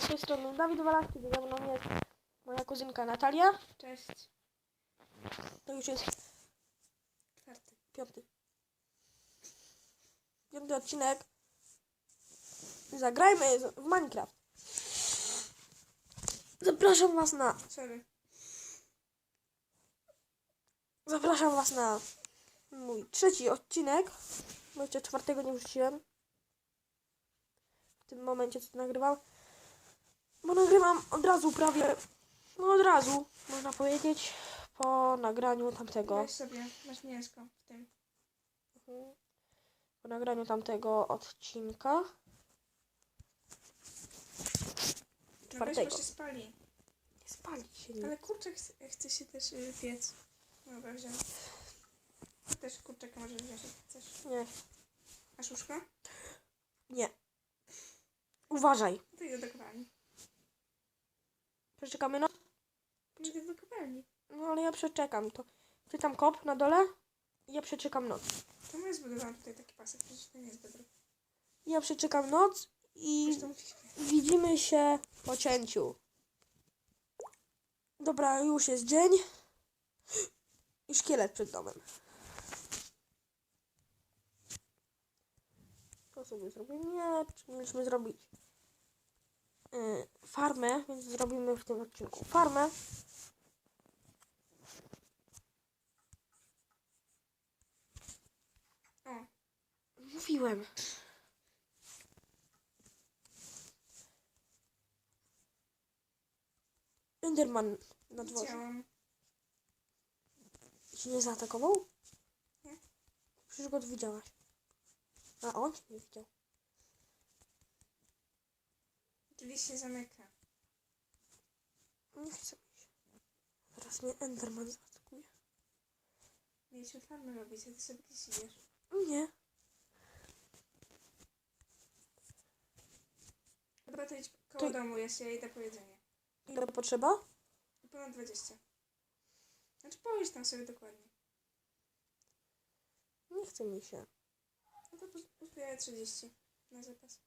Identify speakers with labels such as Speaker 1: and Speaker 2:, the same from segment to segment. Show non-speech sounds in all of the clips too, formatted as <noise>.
Speaker 1: Z tej strony Dawid Walaszki, ze mną jest moja kuzynka Natalia.
Speaker 2: Cześć.
Speaker 1: To już jest
Speaker 2: Czwarty.
Speaker 1: piąty. Piąty odcinek. Zagrajmy w Minecraft. Zapraszam was na.
Speaker 2: Sorry.
Speaker 1: Zapraszam was na mój trzeci odcinek. Bo jeszcze czwartego nie wrzuciłem. W tym momencie co to nagrywam. Bo nagrywam od razu prawie. No od razu, można powiedzieć, po nagraniu tamtego.
Speaker 2: Weź sobie, masz mięsko w tym.
Speaker 1: Mhm. Po nagraniu tamtego odcinka. Czwartego.
Speaker 2: się spali.
Speaker 1: Nie spalić się nie.
Speaker 2: Ale kurczak chce, się też y, piec. Dobra, wziąłem. Też kurczaka możesz wziąć, jak chcesz.
Speaker 1: Nie,
Speaker 2: Masz łóżko?
Speaker 1: nie. Uważaj.
Speaker 2: No to idę do kopalni.
Speaker 1: Przeczekamy no.
Speaker 2: Idę do kopalni.
Speaker 1: No ale ja przeczekam to. Ty tam kop na dole i ja przeczekam noc.
Speaker 2: To my zbudowałam tutaj taki pasek, przecież to nie jest bedrock.
Speaker 1: Ja przeczekam noc i widzimy się po cięciu. Dobra, już jest dzień. I szkielet przed domem. To sobie zrobimy. Nie, mieliśmy zrobić farmę, więc zrobimy w tym odcinku farmę. Mówiłem. Enderman na dworze. Cię nie zaatakował?
Speaker 2: Nie.
Speaker 1: Przecież go widziałaś. A on nie widział.
Speaker 2: Drzwi się zamyka.
Speaker 1: Nie chce mi się. Teraz mnie Enderman zaatakuje.
Speaker 2: Mieliśmy farmę robić, a ty sobie gdzieś idziesz.
Speaker 1: Nie.
Speaker 2: Dobra, to idź koło
Speaker 1: To-
Speaker 2: domu, ja się idę po jedzenie.
Speaker 1: Ile potrzeba?
Speaker 2: Ponad 20. Znaczy powiedz tam sobie dokładnie.
Speaker 1: Nie chce mi się.
Speaker 2: No to uzbieraję 30 na zapas.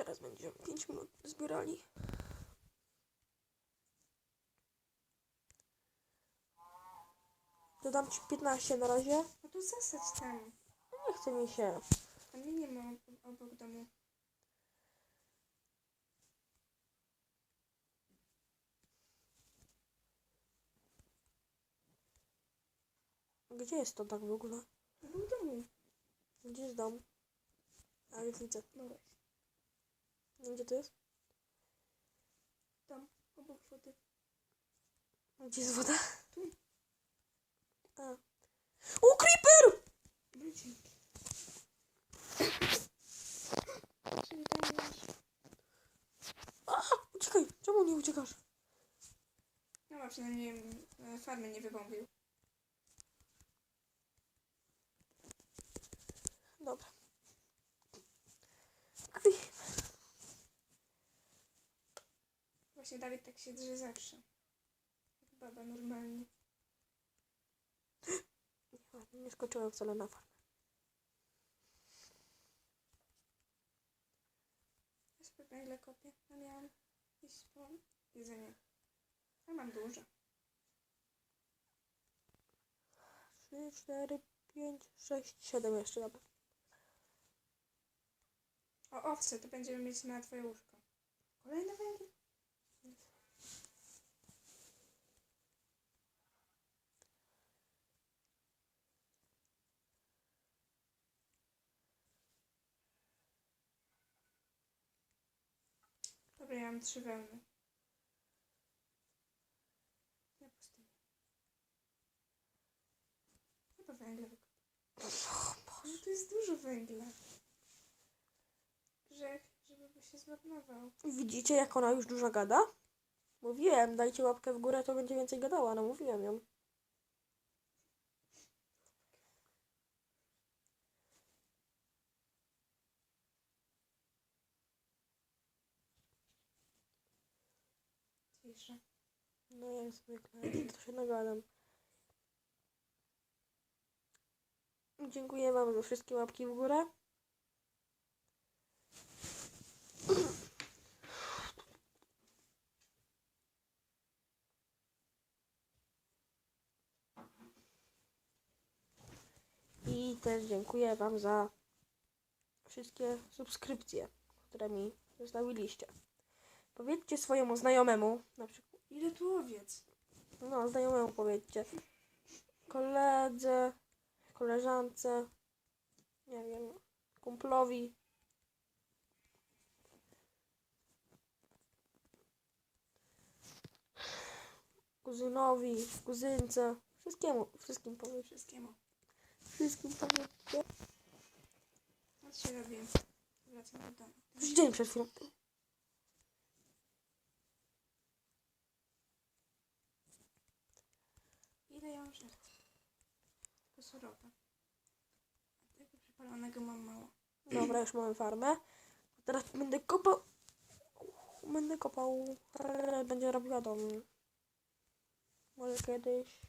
Speaker 1: Teraz będziemy 5 minut zbierali. Dodam ci 15 na razie.
Speaker 2: No to zasadź tam.
Speaker 1: Nie chce mi się.
Speaker 2: A mnie nie ma ob- obok domu.
Speaker 1: Gdzie jest to tak w ogóle?
Speaker 2: Obok domu.
Speaker 1: Gdzie jest dom? A już widzę.
Speaker 2: No weź.
Speaker 1: Gdzie to jest?
Speaker 2: Tam, obok wody.
Speaker 1: Gdzie jest woda?
Speaker 2: Tu.
Speaker 1: A. O, creeper! A, uciekaj. Czemu nie uciekasz?
Speaker 2: No ma przynajmniej e, farmy nie wybombił.
Speaker 1: Dobra. Creep.
Speaker 2: Właśnie Dawid tak się drze zawsze. Jak baba normalnie.
Speaker 1: Nie, nie skoczyłem wcale na farmę.
Speaker 2: Ja sobie węgle kopię. A miałam po jedzenie. A mam dużo.
Speaker 1: 3, 4, 5, 6, 7 jeszcze dobra.
Speaker 2: O owce, to będziemy mieć na twoje łóżko. Kolejny węgiel? Dobra, ja mam trzy wełny. Na pustynię. Chyba wykop. No to jest dużo węgla. Grzech, żeby się zmarnował.
Speaker 1: Widzicie, jak ona już dużo gada? Mówiłem, dajcie łapkę w górę, to będzie więcej gadała. No mówiłem ją. No jak zwykle, to się nagadam. Dziękuję Wam za wszystkie łapki w górę. I też dziękuję Wam za wszystkie subskrypcje, które mi zostawiliście. Powiedzcie swojemu znajomemu, na przykład
Speaker 2: Ile tu owiec?
Speaker 1: no znajomemu powiedzcie, koledze, koleżance, nie wiem, kumplowi. Kuzynowi, kuzynce, wszystkiemu, wszystkim powiedzcie.
Speaker 2: Wszystkiemu.
Speaker 1: Wszystkim powiedzcie.
Speaker 2: Co się robi? Wracam do domu.
Speaker 1: Już dzień przed chwilą.
Speaker 2: Ile ja mam surowe. A tego przepalonego mam mało.
Speaker 1: Dobra, już mamy farmę. Teraz będę kopał. Będę kopał. Będzie robiła dom. Może kiedyś.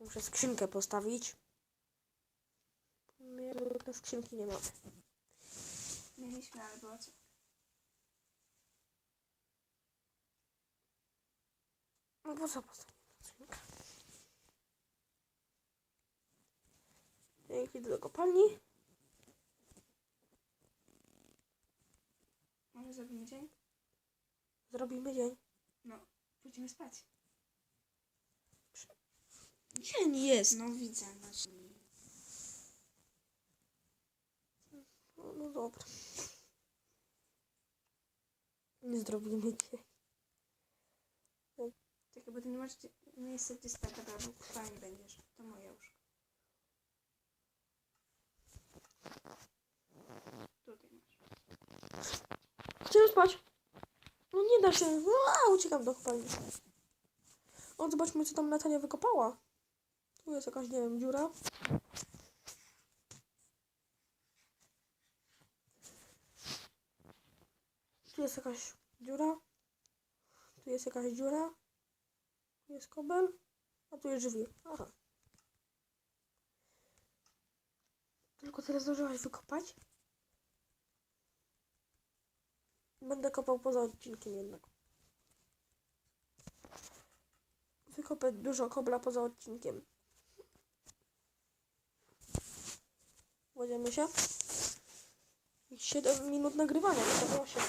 Speaker 1: Muszę skrzynkę postawić. Te skrzynki nie mamy.
Speaker 2: Mieliśmy albo co?
Speaker 1: No po co skrzynkę? Ja idę do kopalni.
Speaker 2: Może zrobimy dzień?
Speaker 1: Zrobimy dzień.
Speaker 2: No, pójdziemy spać.
Speaker 1: Dzień jest.
Speaker 2: No widzę, no.
Speaker 1: No, no dobra. Nie zrobimy dzień.
Speaker 2: Tak jakby ty nie masz miejsca, gdzie spać, dobra, bo kupalni będziesz. To moje łóżko. Tutaj masz.
Speaker 1: Chcę spać. No nie da się. A, uciekam do kopalni. O, zobaczmy, co tam Natalia wykopała. Tu jest jakaś, nie wiem, dziura. Tu jest jakaś dziura. Tu jest jakaś dziura. Jest kobel. A tu jest drzwi. Aha. Tylko teraz zdążyłaś wykopać? Będę kopał poza odcinkiem jednak. Wykopę dużo kobla poza odcinkiem. Kładziemy się. I 7 minut nagrywania, to było się.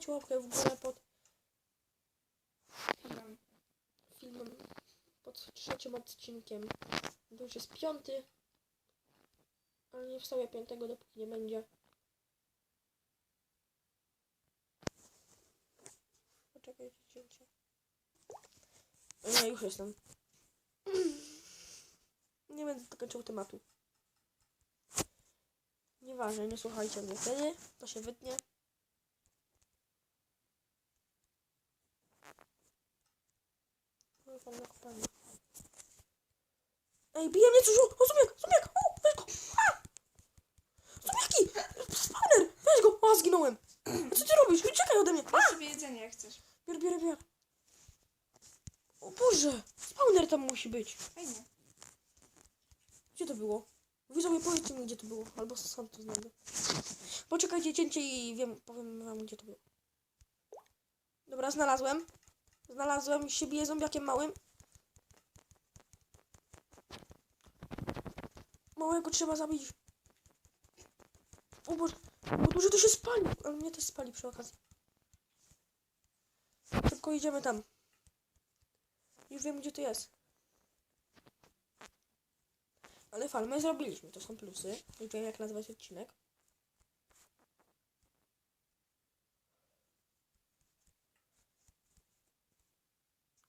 Speaker 1: Dajcie łapkę w górę pod
Speaker 2: Chyba
Speaker 1: filmem pod trzecim odcinkiem. To już jest piąty. Ale nie wstawię piątego, dopóki nie będzie. Poczekajcie, cięcie. Nie, już jestem. <clears throat> Nie będę dokończył tematu. Nieważne, nie słuchajcie mnie wtedy. To się wytnie. Tam na kopalni. Ej, bije mnie coś! O, zubiak, zubiak! O, weź go! A! Zubiaki! Spawner! Weź go! O, zginąłem! A co ty robisz? Uciekaj ode mnie!
Speaker 2: Weź sobie jedzenie jak chcesz.
Speaker 1: Bier, bier, bier. O Boże! Spawner tam musi być.
Speaker 2: Fajnie.
Speaker 1: Gdzie to było? Widzowie, powiedzcie mi, gdzie to było. Albo sam to znajdę. Poczekajcie, cięcie i wiem, powiem wam, gdzie to było. Dobra, znalazłem. Znalazłem, się bije zombiakiem małym. Małego trzeba zabić. O Boże, bo duży to się spali. Ale mnie też spali przy okazji. Szybko idziemy tam. Już wiem, gdzie to jest. Ale farmę zrobiliśmy, to są plusy. Już wiem, jak nazwać odcinek.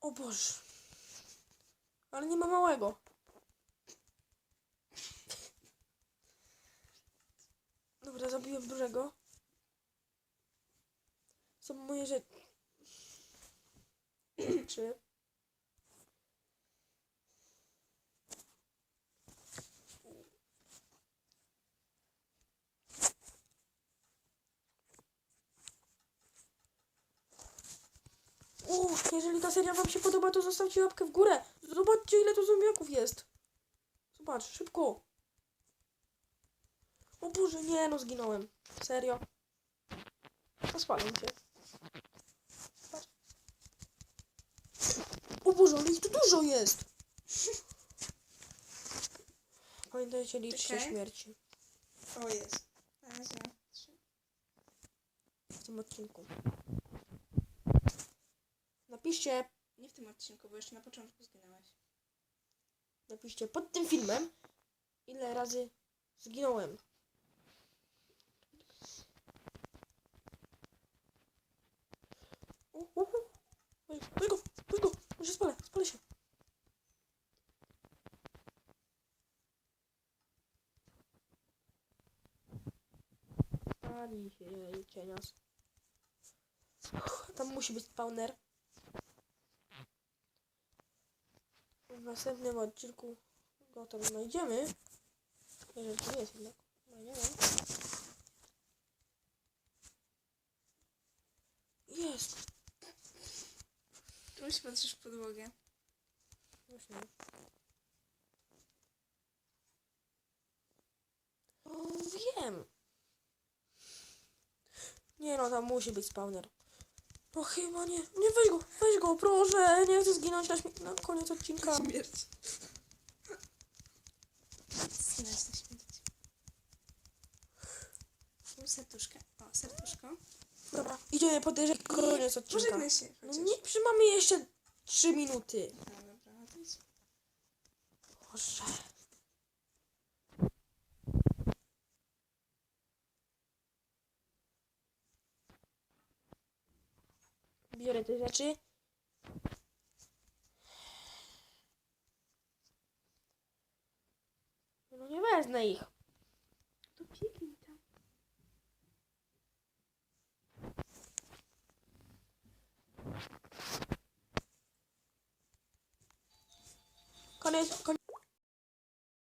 Speaker 1: O Boże. Ale nie ma małego. Dobra, zabiłem dużego. Są moje rzeczy. Uff, jeżeli ta seria wam się podoba, to zostawcie łapkę w górę. Zobaczcie, ile tu zombiaków jest. Zobacz, szybko. O Boże, nie no, zginąłem. Serio. Rozpalam się. Patrz. O Boże, ale ich tu dużo jest. Pamiętajcie, liczcie
Speaker 2: Czekaj.
Speaker 1: śmierci
Speaker 2: O, jest. Raz, dwa, trzy.
Speaker 1: w tym odcinku. Napiszcie,
Speaker 2: Nie w tym odcinku, bo jeszcze na początku zginąłeś.
Speaker 1: napiszcie pod tym filmem, ile razy zginąłem. Weź weź go, weź go, on się. Tam musi być spawner. Następnym odcinku go tam znajdziemy. Jeżeli to jest jednak. No nie wiem. Jest.
Speaker 2: Czemu się patrzysz w podłogę?
Speaker 1: Już nie. O, wiem. Nie no, tam musi być spawner. No chyba nie. Nie, weź go, weź go, proszę. Nie chcę zginąć na, na koniec odcinka.
Speaker 2: Śmierć. Zginąć na śmierć. Tu serduszka. O, serduszko.
Speaker 1: Dobra, idziemy podejrzeć koniec odcinka.
Speaker 2: Pożegnaj się
Speaker 1: No
Speaker 2: chociaż.
Speaker 1: nie, przecież mamy jeszcze 3 minuty.
Speaker 2: A, dobra, no to jest...
Speaker 1: Boże. Biorę te rzeczy.